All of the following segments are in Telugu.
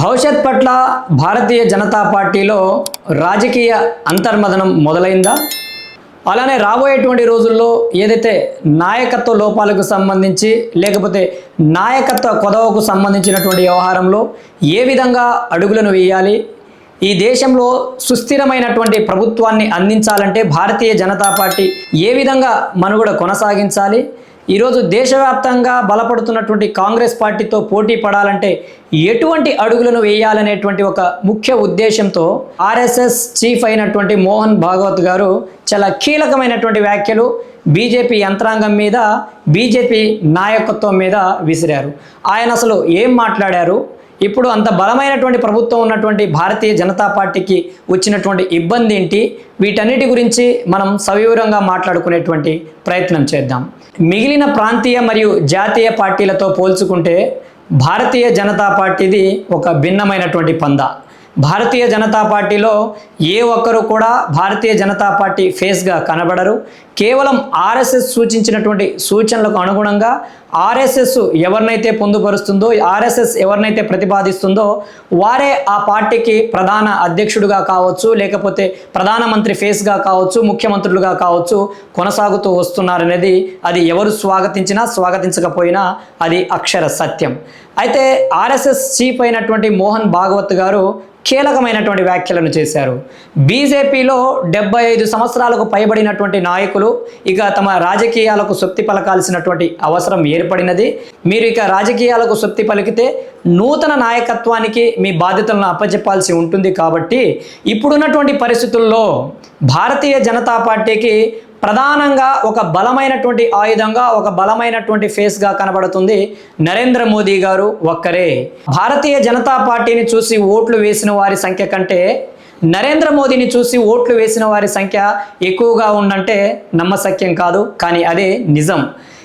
భవిష్యత్ పట్ల భారతీయ జనతా పార్టీలో రాజకీయ అంతర్మదనం మొదలైందా? అలానే రాబోయేటువంటి రోజుల్లో ఏదైతే నాయకత్వ లోపాలకు సంబంధించి లేకపోతే నాయకత్వ కొదవకు సంబంధించినటువంటి వ్యవహారంలో ఏ విధంగా అడుగులను వేయాలి? ఈ దేశంలో సుస్థిరమైనటువంటి ప్రభుత్వాన్ని అందించాలంటే భారతీయ జనతా పార్టీ ఏ విధంగా మనుగడ కొనసాగించాలి? ఈరోజు దేశవ్యాప్తంగా బలపడుతున్నటువంటి కాంగ్రెస్ పార్టీతో పోటీ పడాలంటే ఎటువంటి అడుగులను వేయాలనేటువంటి ఒక ముఖ్య ఉద్దేశంతో ఆర్ఎస్ఎస్ చీఫ్ అయినటువంటి మోహన్ భాగవత్ గారు చాలా కీలకమైనటువంటి వ్యాఖ్యలు బీజేపీ యంత్రాంగం మీద బీజేపీ నాయకత్వం మీద విసిరారు. ఆయన అసలు ఏం మాట్లాడారు? ఇప్పుడు అంత బలమైనటువంటి ప్రభుత్వం ఉన్నటువంటి భారతీయ జనతా పార్టీకి వచ్చినటువంటి ఇబ్బంది ఏంటి? వీటన్నిటి గురించి మనం సవివరంగా మాట్లాడుకునేటువంటి ప్రయత్నం చేద్దాం. మిగిలిన ప్రాంతీయ మరియు జాతీయ పార్టీలతో పోల్చుకుంటే భారతీయ జనతా పార్టీది ఒక భిన్నమైనటువంటి పందా. భారతీయ జనతా పార్టీలో ఏ ఒక్కరు కూడా భారతీయ జనతా పార్టీ ఫేస్గా కనబడరు. కేవలం ఆర్ఎస్ఎస్ సూచించినటువంటి సూచనలకు అనుగుణంగా ఆర్ఎస్ఎస్ ఎవరినైతే పొందుపరుస్తుందో ఆర్ఎస్ఎస్ ఎవరినైతే ప్రతిపాదిస్తుందో వారే ఆ పార్టీకి ప్రధాన అధ్యక్షుడుగా కావచ్చు లేకపోతే ప్రధానమంత్రి ఫేస్గా కావచ్చు ముఖ్యమంత్రులుగా కావచ్చు కొనసాగుతూ వస్తున్నారనేది అది ఎవరు స్వాగతించినా స్వాగతించకపోయినా అది అక్షర సత్యం. అయితే ఆర్ఎస్ఎస్ చీఫ్ అయినటువంటి మోహన్ భాగవత్ గారు కీలకమైనటువంటి వ్యాఖ్యలను చేశారు. బీజేపీలో డెబ్బై ఐదు సంవత్సరాలకు పైబడినటువంటి నాయకులు ఇక తమ రాజకీయాలకు సొత్తి పలకాల్సినటువంటి అవసరం ఏర్పడినది. మీరు ఇక రాజకీయాలకు సొత్తి పలికితే నూతన నాయకత్వానికి మీ బాధ్యతలను అప్పచెప్పాల్సి ఉంటుంది కాబట్టి ఇప్పుడున్నటువంటి పరిస్థితుల్లో భారతీయ జనతా పార్టీకి ప్రధానంగా ఒక బలమైనటువంటి ఆయుధంగా ఒక బలమైనటువంటి ఫేస్గా కనబడుతుంది నరేంద్ర మోదీ గారు ఒక్కరే. భారతీయ జనతా పార్టీని చూసి ఓట్లు వేసిన వారి సంఖ్య కంటే నరేంద్ర మోదీని చూసి ఓట్లు వేసిన వారి సంఖ్య ఎక్కువగా ఉందంటే నమ్మశక్యం కాదు కానీ అదే నిజం.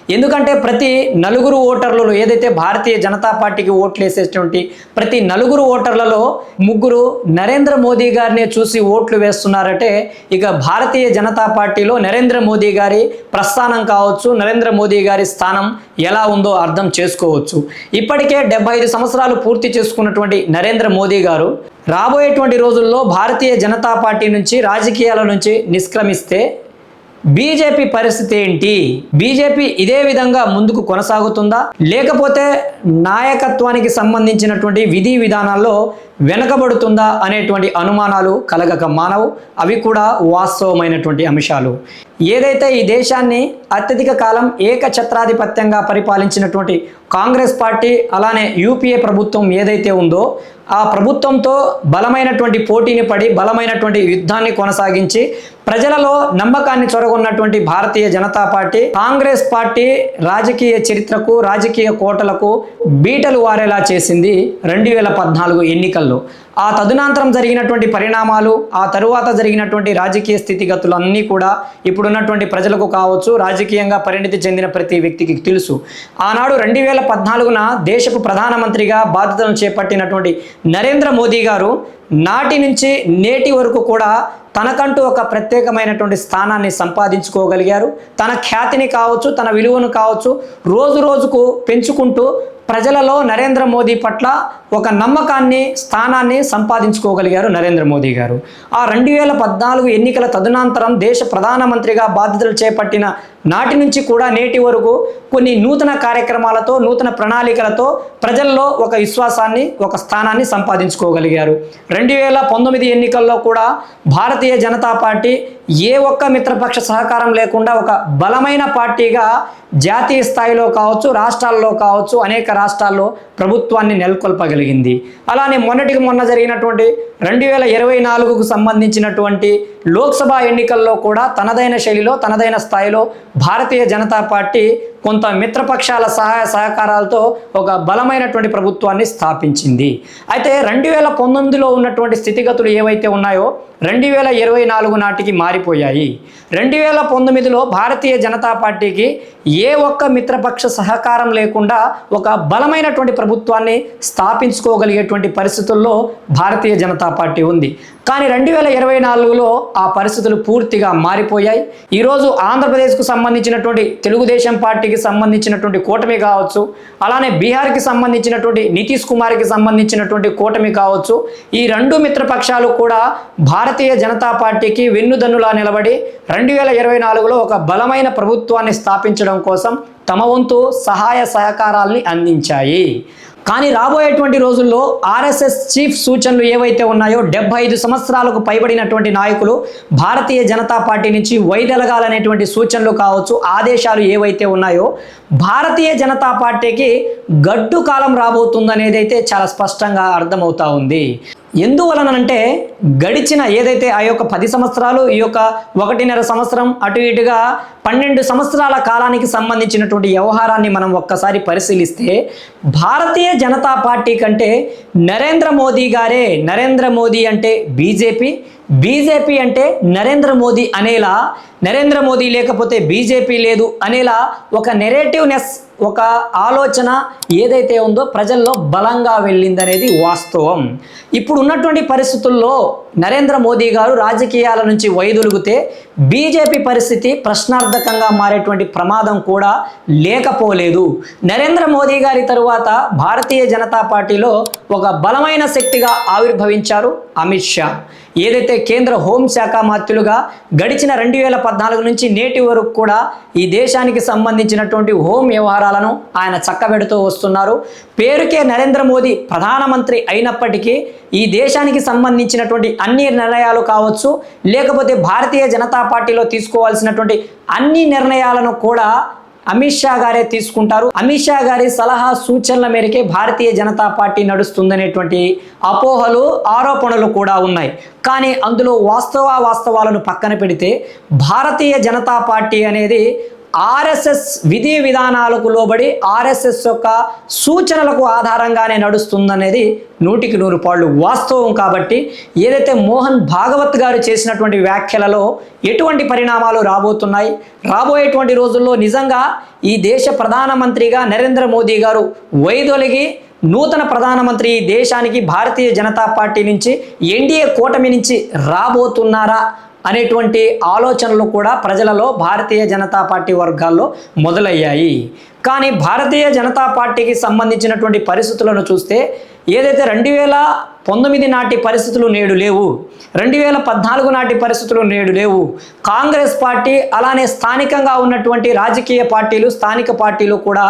ఎందుకంటే ప్రతి నలుగురు ఓటర్లలో ఏదైతే భారతీయ జనతా పార్టీకి ఓట్లు వేసేటువంటి ప్రతి నలుగురు ఓటర్లలో ముగ్గురు నరేంద్ర మోదీ గారినే చూసి ఓట్లు వేస్తున్నారంటే ఇక భారతీయ జనతా పార్టీలో నరేంద్ర మోదీ గారి ప్రస్థానం కావచ్చు నరేంద్ర మోదీ గారి స్థానం ఎలా ఉందో అర్థం చేసుకోవచ్చు. ఇప్పటికే డెబ్బై ఐదు సంవత్సరాలు పూర్తి చేసుకున్నటువంటి నరేంద్ర మోదీ గారు రాబోయేటువంటి రోజుల్లో భారతీయ జనతా పార్టీ నుంచి రాజకీయాల నుంచి నిష్క్రమిస్తే బీజేపీ పరిస్థితి ఏంటి? బీజేపీ ఇదే విధంగా ముందుకు కొనసాగుతుందా? లేకపోతే నాయకత్వానికి సంబంధించినటువంటి విధి విధానాల్లో వెనకబడుతుందా అనేటువంటి అనుమానాలు కలగక మానవు. అవి కూడా వాస్తవమైనటువంటి అంశాలు. ఏదైతే ఈ దేశాన్ని అత్యధిక కాలం ఏకఛత్రాధిపత్యంగా పరిపాలించినటువంటి కాంగ్రెస్ పార్టీ అలానే యూపీఏ ప్రభుత్వం ఏదైతే ఉందో ఆ ప్రభుత్వంతో బలమైనటువంటి పోటీని పడి బలమైనటువంటి యుద్ధాన్ని కొనసాగించి ప్రజలలో నమ్మకాన్ని చొరగొన్నటువంటి భారతీయ జనతా పార్టీ కాంగ్రెస్ పార్టీ రాజకీయ చరిత్రకు రాజకీయ కోటలకు బీటలు వారేలా చేసింది రెండు వేల పద్నాలుగు ఎన్నికల్లో. ఆ తదునంతరం జరిగినటువంటి పరిణామాలు ఆ తరువాత జరిగినటువంటి రాజకీయ స్థితిగతులు అన్నీ కూడా ఇప్పుడున్నటువంటి ప్రజలకు కావచ్చు రాజకీయంగా పరిణితి చెందిన ప్రతి వ్యక్తికి తెలుసు. ఆనాడు రెండు వేల పద్నాలుగున దేశపు ప్రధానమంత్రిగా బాధ్యతలను చేపట్టినటువంటి నరేంద్ర మోదీ గారు నాటి నుంచి నేటి వరకు కూడా తనకంటూ ఒక ప్రత్యేకమైనటువంటి స్థానాన్ని సంపాదించుకోగలిగారు. తన ఖ్యాతిని కావచ్చు తన విలువను కావచ్చు రోజు రోజుకు పెంచుకుంటూ ప్రజలలో నరేంద్ర మోదీ పట్ల ఒక నమ్మకాన్ని స్థానాన్ని సంపాదించుకోగలిగారు నరేంద్ర మోదీ గారు. ఆ రెండు వేల పద్నాలుగు ఎన్నికల తదనంతరం దేశ ప్రధానమంత్రిగా బాధ్యతలు చేపట్టిన నాటి నుంచి కూడా నేటి వరకు కొన్ని నూతన కార్యక్రమాలతో నూతన ప్రణాళికలతో ప్రజల్లో ఒక విశ్వాసాన్ని ఒక స్థానాన్ని సంపాదించుకోగలిగారు. రెండు వేల పంతొమ్మిది ఎన్నికల్లో కూడా భారతీయ జనతా పార్టీ ఏ ఒక్క మిత్రపక్ష సహకారం లేకుండా ఒక బలమైన పార్టీగా జాతీయ స్థాయిలో కావచ్చు రాష్ట్రాల్లో కావచ్చు అనేక రాష్ట్రాల్లో ప్రభుత్వాన్ని నెలకొల్పగలిగింది. అలానే మొన్నటికి మొన్న జరిగినటువంటి రెండు వేల ఇరవై నాలుగుకు సంబంధించినటువంటి లోక్సభ ఎన్నికల్లో కూడా తనదైన శైలిలో తనదైన స్థాయిలో భారతీయ జనతా పార్టీ కొంత మిత్రపక్షాల సహాయ సహకారాలతో ఒక బలమైనటువంటి ప్రభుత్వాన్ని స్థాపించింది. అయితే రెండు వేల పంతొమ్మిదిలో ఉన్నటువంటి స్థితిగతులు ఏవైతే ఉన్నాయో రెండు వేల ఇరవై నాలుగు నాటికి మారిపోయాయి. రెండు వేల పంతొమ్మిదిలో భారతీయ జనతా పార్టీకి ఏ ఒక్క మిత్రపక్ష సహకారం లేకుండా ఒక బలమైనటువంటి ప్రభుత్వాన్ని స్థాపించుకోగలిగేటువంటి పరిస్థితుల్లో భారతీయ జనతా పార్టీ ఉంది. కానీ రెండు వేల ఇరవై నాలుగులో ఆ పరిస్థితులు పూర్తిగా మారిపోయాయి. ఈరోజు ఆంధ్రప్రదేశ్కు సంబంధించినటువంటి తెలుగుదేశం పార్టీకి సంబంధించినటువంటి కూటమి కావచ్చు అలానే బీహార్కి సంబంధించినటువంటి నితీష్ కుమార్కి సంబంధించినటువంటి కూటమి కావచ్చు ఈ రెండు మిత్రపక్షాలు కూడా భారతీయ జనతా పార్టీకి వెన్నుదన్నులా నిలబడి రెండు వేల ఇరవై నాలుగులో ఒక బలమైన ప్రభుత్వాన్ని స్థాపించడం కోసం తమ వంతు సహాయ సహకారాల్ని అందించాయి. కానీ రాబోయేటువంటి రోజుల్లో ఆర్ఎస్ఎస్ చీఫ్ సూచనలు ఏవైతే ఉన్నాయో డెబ్బై ఐదు సంవత్సరాలకు పైబడినటువంటి నాయకులు భారతీయ జనతా పార్టీ నుంచి వైదొలగాలనేటువంటి సూచనలు కావచ్చు ఆదేశాలు ఏవైతే ఉన్నాయో భారతీయ జనతా పార్టీకి గడ్డు కాలం రాబోతుందనేది అయితే చాలా స్పష్టంగా అర్థమవుతా ఉంది. ఎందువలనంటే గడిచిన ఏదైతే ఆ యొక్క పది సంవత్సరాలు ఈ యొక్క ఒకటిన్నర సంవత్సరం అటు ఇటుగా పన్నెండు సంవత్సరాల కాలానికి సంబంధించినటువంటి వ్యవహారాన్ని మనం ఒక్కసారి పరిశీలిస్తే భారతీయ జనతా పార్టీ కంటే నరేంద్ర మోదీ గారే నరేంద్ర మోదీ అంటే బీజేపీ బీజేపీ అంటే నరేంద్ర మోదీ అనేలా నరేంద్ర మోదీ లేకపోతే బీజేపీ లేదు అనేలా ఒక నెరేటివ్నెస్ ఒక ఆలోచన ఏదైతే ఉందో ప్రజల్లో బలంగా వెళ్ళిందనేది వాస్తవం. ఇప్పుడు ఉన్నటువంటి పరిస్థితుల్లో నరేంద్ర మోదీ గారు రాజకీయాల నుంచి వైదొలుగుతే బీజేపీ పరిస్థితి ప్రశ్నార్థకంగా మారేటువంటి ప్రమాదం కూడా లేకపోలేదు. నరేంద్ర మోదీ గారి తరువాత భారతీయ జనతా పార్టీలో ఒక బలమైన శక్తిగా ఆవిర్భవించారు అమిత్ షా. ఏదైతే కేంద్ర హోంశాఖ మంత్రులుగా గడిచిన రెండు వేల పద్నాలుగు నుంచి నేటి వరకు కూడా ఈ దేశానికి సంబంధించినటువంటి హోం వ్యవహారాలను ఆయన చక్కబెడుతూ వస్తున్నారు. పేరుకే నరేంద్ర మోదీ ప్రధానమంత్రి అయినప్పటికీ ఈ దేశానికి సంబంధించినటువంటి అన్ని నిర్ణయాలు కావచ్చు లేకపోతే భారతీయ జనతా పార్టీలో తీసుకోవాల్సినటువంటి అన్ని నిర్ణయాలను కూడా అమిత్ షా గారే తీసుకుంటారు. అమిత్ షా గారి సలహా సూచనల మేరకే భారతీయ జనతా పార్టీ నడుస్తుందనేటువంటి అపోహలు ఆరోపణలు కూడా ఉన్నాయి. కానీ అందులో వాస్తవ వాస్తవాలను పక్కన పెడితే భారతీయ జనతా పార్టీ అనేది ఆర్ఎస్ఎస్ విధి విధానాలకు లోబడి ఆర్ఎస్ఎస్ యొక్క సూచనలకు ఆధారంగానే నడుస్తుందనేది నూటికి నూరు పాళ్ళు వాస్తవం కాబట్టి ఏదైతే మోహన్ భాగవత్ గారు చేసినటువంటి వ్యాఖ్యలలో ఎటువంటి పరిణామాలు రాబోతున్నాయి? రాబోయేటువంటి రోజుల్లో నిజంగా ఈ దేశ ప్రధానమంత్రిగా నరేంద్ర మోదీ గారు వైదొలిగి నూతన ప్రధానమంత్రి ఈ దేశానికి భారతీయ జనతా పార్టీ నుంచి ఎన్డీఏ కూటమి నుంచి రాబోతున్నారా? అనేటువంటి ఆలోచనలు కూడా ప్రజలలో భారతీయ జనతా పార్టీ వర్గాల్లో మొదలయ్యాయి. కానీ భారతీయ జనతా పార్టీకి సంబంధించినటువంటి పరిస్థితులను చూస్తే ఏదైతే రెండు వేల పంతొమ్మిది నాటి పరిస్థితులు నేడు లేవు రెండు వేల పద్నాలుగు నాటి పరిస్థితులు నేడు లేవు కాంగ్రెస్ పార్టీ అలానే స్థానికంగా ఉన్నటువంటి రాజకీయ పార్టీలు స్థానిక పార్టీలు కూడా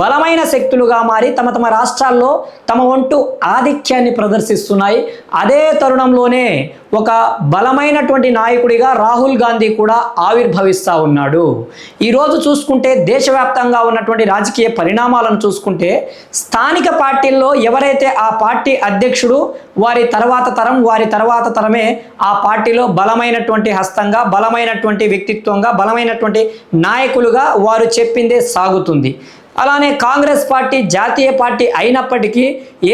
బలమైన శక్తులుగా మారి తమ తమ రాష్ట్రాల్లో తమ వంటు ఆధిక్యాన్ని ప్రదర్శిస్తున్నాయి. అదే తరుణంలోనే ఒక బలమైనటువంటి నాయకుడిగా రాహుల్ గాంధీ కూడా ఆవిర్భవిస్తూ ఉన్నాడు. ఈరోజు చూసుకుంటే దేశవ్యాప్తంగా ఉన్నటువంటి రాజకీయ పరిణామాలను చూసుకుంటే స్థానిక పార్టీల్లో ఎవరైతే ఆ పార్టీ అధ్యక్షుడు వారి తర్వాత తరం వారి తర్వాత తరమే ఆ పార్టీలో బలమైనటువంటి హస్తంగా బలమైనటువంటి వ్యక్తిత్వంగా బలమైనటువంటి నాయకులుగా వారు చెప్పిందే సాగుతుంది. అలానే కాంగ్రెస్ పార్టీ జాతీయ పార్టీ అయినప్పటికీ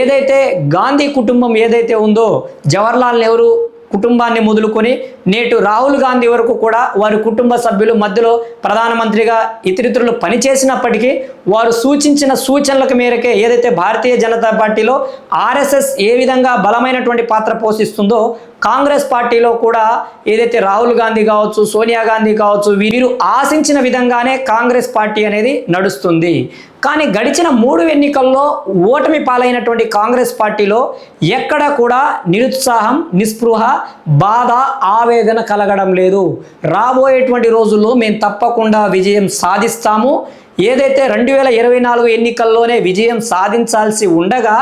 ఏదైతే గాంధీ కుటుంబం ఏదైతే ఉందో జవహర్లాల్ నెహ్రూ కుటుంబాన్ని మొదలుకొని నేటు రాహుల్ గాంధీ వరకు కూడా వారి కుటుంబ సభ్యులు మధ్యలో ప్రధానమంత్రిగా ఇతరితరులు పనిచేసినప్పటికీ వారు సూచించిన సూచనలకు మేరకే ఏదైతే భారతీయ జనతా పార్టీలో ఆర్ఎస్ఎస్ ఏ విధంగా బలమైనటువంటి పాత్ర పోషిస్తుందో కాంగ్రెస్ పార్టీలో కూడా ఏదైతే రాహుల్ గాంధీ కావచ్చు సోనియా గాంధీ కావచ్చు వీరు ఆశించిన విధంగానే కాంగ్రెస్ పార్టీ అనేది నడుస్తుంది. కానీ గడిచిన మూడు ఎన్నికల్లో ఓటమి పాలైనటువంటి కాంగ్రెస్ పార్టీలో ఎక్కడ కూడా నిరుత్సాహం నిస్పృహ బాధ ఆవేదన కలగడం లేదు. రాబోయేటువంటి రోజుల్లో మేము తప్పకుండా విజయం సాధిస్తాము. ఏదైతే రెండు వేల ఇరవై నాలుగు ఎన్నికల్లోనే విజయం సాధించాల్సి ఉండగా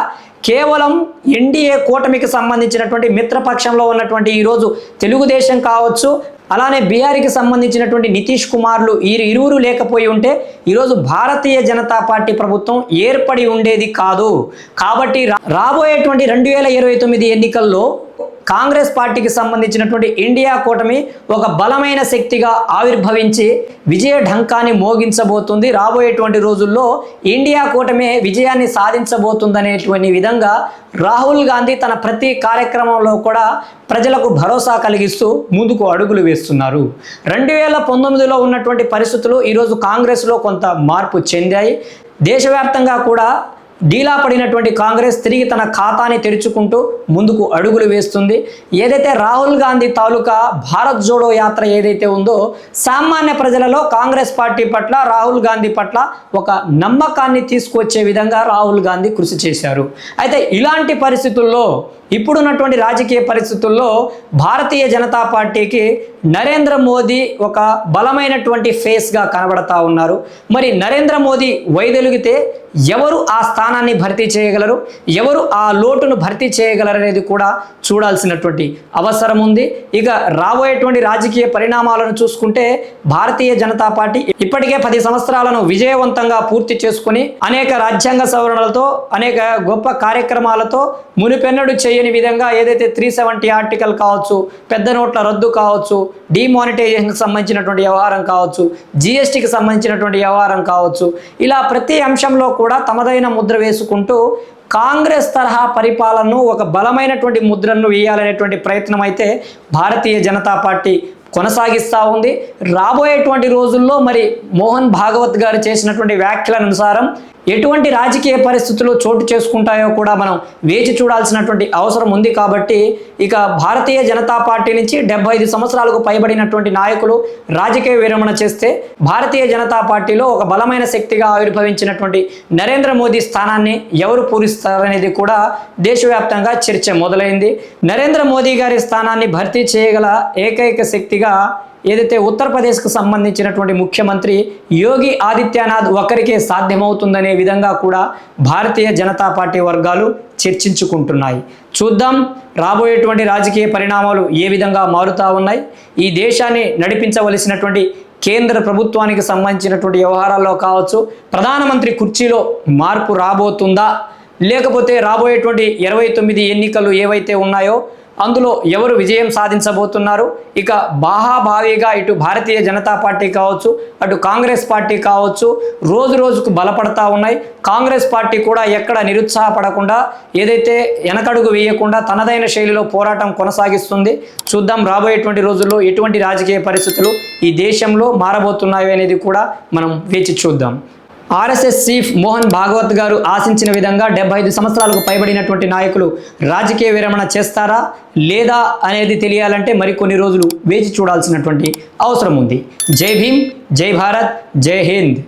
కేవలం ఎన్డీఏ కూటమికి సంబంధించినటువంటి మిత్రపక్షంలో ఉన్నటువంటి ఈరోజు తెలుగుదేశం కావచ్చు అలానే బీఆర్కి సంబంధించినటువంటి నితీష్ కుమార్లు ఈ ఇరువురు లేకపోయి ఉంటే ఈరోజు భారతీయ జనతా పార్టీ ప్రభుత్వం ఏర్పడి ఉండేది కాదు. కాబట్టి రాబోయేటువంటి రెండు వేల ఇరవై తొమ్మిది ఎన్నికల్లో కాంగ్రెస్ పార్టీకి సంబంధించినటువంటి ఇండియా కూటమి ఒక బలమైన శక్తిగా ఆవిర్భవించి విజయ ఢంకాన్ని మోగించబోతుంది. రాబోయేటువంటి రోజుల్లో ఇండియా కూటమి విజయాన్ని సాధించబోతుందనేటువంటి విధంగా రాహుల్ గాంధీ తన ప్రతి కార్యక్రమంలో కూడా ప్రజలకు భరోసా కలిగిస్తూ ముందుకు అడుగులు వేస్తున్నారు. రెండు వేల పంతొమ్మిదిలో ఉన్నటువంటి పరిస్థితులు ఈరోజు కాంగ్రెస్లో కొంత మార్పు చెందాయి. దేశవ్యాప్తంగా కూడా డీలా పడినటువంటి కాంగ్రెస్ తిరిగి తన ఖాతాని తెరుచుకుంటూ ముందుకు అడుగులు వేస్తుంది. ఏదైతే రాహుల్ గాంధీ తాలూకా భారత్ జోడో యాత్ర ఏదైతే ఉందో సామాన్య ప్రజలలో కాంగ్రెస్ పార్టీ పట్ల రాహుల్ గాంధీ పట్ల ఒక నమ్మకాన్ని తీసుకొచ్చే విధంగా రాహుల్ గాంధీ కృషి చేశారు. అయితే ఇలాంటి పరిస్థితుల్లో ఇప్పుడున్నటువంటి రాజకీయ పరిస్థితుల్లో భారతీయ జనతా పార్టీకి నరేంద్ర మోదీ ఒక బలమైనటువంటి ఫేస్గా కనబడతా ఉన్నారు. మరి నరేంద్ర మోదీ వైదొలిగితే ఎవరు ఆ స్థానాన్ని భర్తీ చేయగలరు? ఎవరు ఆ లోటును భర్తీ చేయగలరు అనేది కూడా చూడాల్సినటువంటి అవసరం ఉంది. ఇక రాబోయేటువంటి రాజకీయ పరిణామాలను చూసుకుంటే భారతీయ జనతా పార్టీ ఇప్పటికే పది సంవత్సరాలను విజయవంతంగా పూర్తి చేసుకుని అనేక రాజ్యాంగ సవరణలతో అనేక గొప్ప కార్యక్రమాలతో మునిపెన్నడు చేయ చేయని విధంగా ఏదైతే త్రీ సెవెంటీ ఆర్టికల్ కావచ్చు పెద్ద నోట్ల రద్దు కావచ్చు డిమానిటైజేషన్కి సంబంధించినటువంటి వ్యవహారం కావచ్చు జిఎస్టీకి సంబంధించినటువంటి వ్యవహారం కావచ్చు ఇలా ప్రతి అంశంలో కూడా తమదైన ముద్ర వేసుకుంటూ కాంగ్రెస్ తరహా పరిపాలనను ఒక బలమైనటువంటి ముద్రను వేయాలనేటువంటి ప్రయత్నం అయితే భారతీయ జనతా పార్టీ కొనసాగిస్తూ ఉంది. రాబోయేటువంటి రోజుల్లో మరి మోహన్ భాగవత్ గారు చేసినటువంటి వ్యాఖ్యల అనుసారం ఎటువంటి రాజకీయ పరిస్థితులు చోటు చేసుకుంటాయో కూడా మనం వేచి చూడాల్సినటువంటి అవసరం ఉంది కాబట్టి ఇక భారతీయ జనతా పార్టీ నుంచి డెబ్బై ఐదు సంవత్సరాలకు పైబడినటువంటి నాయకులు రాజకీయ విరమణ చేస్తే భారతీయ జనతా పార్టీలో ఒక బలమైన శక్తిగా ఆవిర్భవించినటువంటి నరేంద్ర మోదీ స్థానాన్ని ఎవరు పూరిస్తారనేది కూడా దేశవ్యాప్తంగా చర్చ మొదలైంది. నరేంద్ర మోదీ గారి స్థానాన్ని భర్తీ చేయగల ఏకైక శక్తిగా ఏదైతే ఉత్తరప్రదేశ్కు సంబంధించినటువంటి ముఖ్యమంత్రి యోగి ఆదిత్యనాథ్ ఒకరికే సాధ్యమవుతుందనే విధంగా కూడా భారతీయ జనతా పార్టీ వర్గాలు చర్చించుకుంటున్నాయి. చూద్దాం రాబోయేటువంటి రాజకీయ పరిణామాలు ఏ విధంగా మారుతా ఉన్నాయి. ఈ దేశాన్ని నడిపించవలసినటువంటి కేంద్ర ప్రభుత్వానికి సంబంధించినటువంటి వ్యవహారాల్లో కావచ్చు ప్రధానమంత్రి కుర్చీలో మార్పు రాబోతుందా? లేకపోతే రాబోయేటువంటి ఇరవై తొమ్మిది ఎన్నికలు ఏవైతే ఉన్నాయో అందులో ఎవరు విజయం సాధించబోతున్నారు? ఇక బాహాభావిగా ఇటు భారతీయ జనతా పార్టీ కావచ్చు అటు కాంగ్రెస్ పార్టీ కావచ్చు రోజు రోజుకు బలపడతా ఉన్నాయి. కాంగ్రెస్ పార్టీ కూడా ఎక్కడ నిరుత్సాహపడకుండా ఏదైతే వెనకడుగు వేయకుండా తనదైన శైలిలో పోరాటం కొనసాగిస్తుంది చూద్దాం రాబోయేటువంటి రోజుల్లో ఎటువంటి రాజకీయ పరిస్థితులు ఈ దేశంలో మారబోతున్నాయి అనేది కూడా మనం వేచి చూద్దాం. ఆర్ఎస్ఎస్ చీఫ్ మోహన్ భాగవత్ గారు ఆశించిన విధంగా డెబ్బై ఐదు సంవత్సరాలకు పైబడినటువంటి నాయకులు రాజకీయ విరమణ చేస్తారా లేదా అనేది తెలియాలంటే మరికొన్ని రోజులు వేచి చూడాల్సినటువంటి అవసరం ఉంది. జై భీమ్ జై భారత్ జై హింద్.